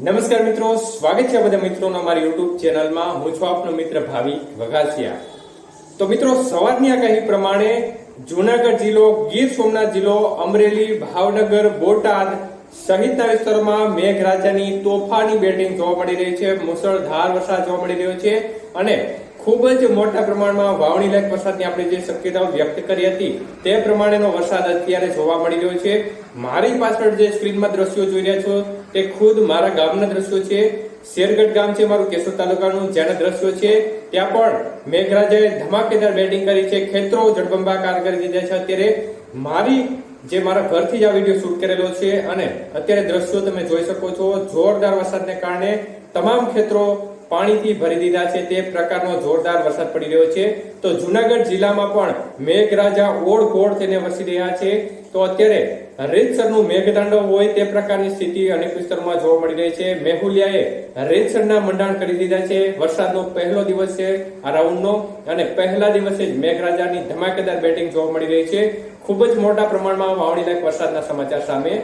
નમસ્કાર મિત્રો, સ્વાગત છે બધા મિત્રોનો અમારી યુટ્યુબ ચેનલમાં. હું છું આપનો મિત્ર ભાવિક વઘાસિયા. તો મિત્રો, સવારની આગાહી પ્રમાણે જુનાગઢ જિલ્લો, ગીર સોમનાથ જિલ્લો, અમરેલી, ભાવનગર, બોટાદ સહિતના વિસ્તારોમાં મેઘરાજાની તોફાની બેટિંગ જોવા મળી રહી છે. મુસળધાર વરસાદ જોવા મળી રહ્યો છે અને ખૂબ જ મોટા પ્રમાણમાં વાવણી લાયક વરસાદની આપણે જે શક્યતાઓ વ્યક્ત કરી હતી તે પ્રમાણેનો વરસાદ અત્યારે જોવા મળી રહ્યો છે. મારી પાછળ જે સ્ક્રીનમાં દ્રશ્યો જોઈ રહ્યા છો તે ખુદ મારા ગામના દ્રશ્યો છે. શેરગઢ ગામ છે મારું કેશોદ તાલુકાનું જેના દ્રશ્યો છે. ત્યાં પણ મેઘરાજાએ ધમાકેદાર બેટિંગ કરી છે. ખેતરો જળબંબાકાર કરી દીધા છે. અત્યારે મારી જે મારા ઘરથી જ આ વીડિયો શૂટ કરેલો છે અને અત્યારે દ્રશ્યો તમે જોઈ શકો છો. જોરદાર વરસાદને કારણે તમામ ખેતરો પાણીથી ભરી દીધા છે. તે પ્રકારનો જોરદાર વરસાદ પડી રહ્યો છે. તો જુનાગઢ જિલ્લામાં પણ મેઘરાજા ઓળ ઘોળ થઈને વસી રહ્યા છે. તો અત્યારે રેતસરનું મેઘતાંડવ હોય તે પ્રકારની સ્થિતિ અનેક વિસ્તારોમાં જોવા મળી રહી છે. મેહુલિયાએ રેતસરના મંડાણ કરી દીધા છે. વરસાદનો પહેલો દિવસ છે આ રાઉન્ડનો અને પહેલા દિવસે જ મેઘરાજાની ધમાકેદાર બેટિંગ જોવા મળી રહી છે. ખૂબ જ મોટા પ્રમાણમાં વાવણીલાયક વરસાદના સમાચાર સામે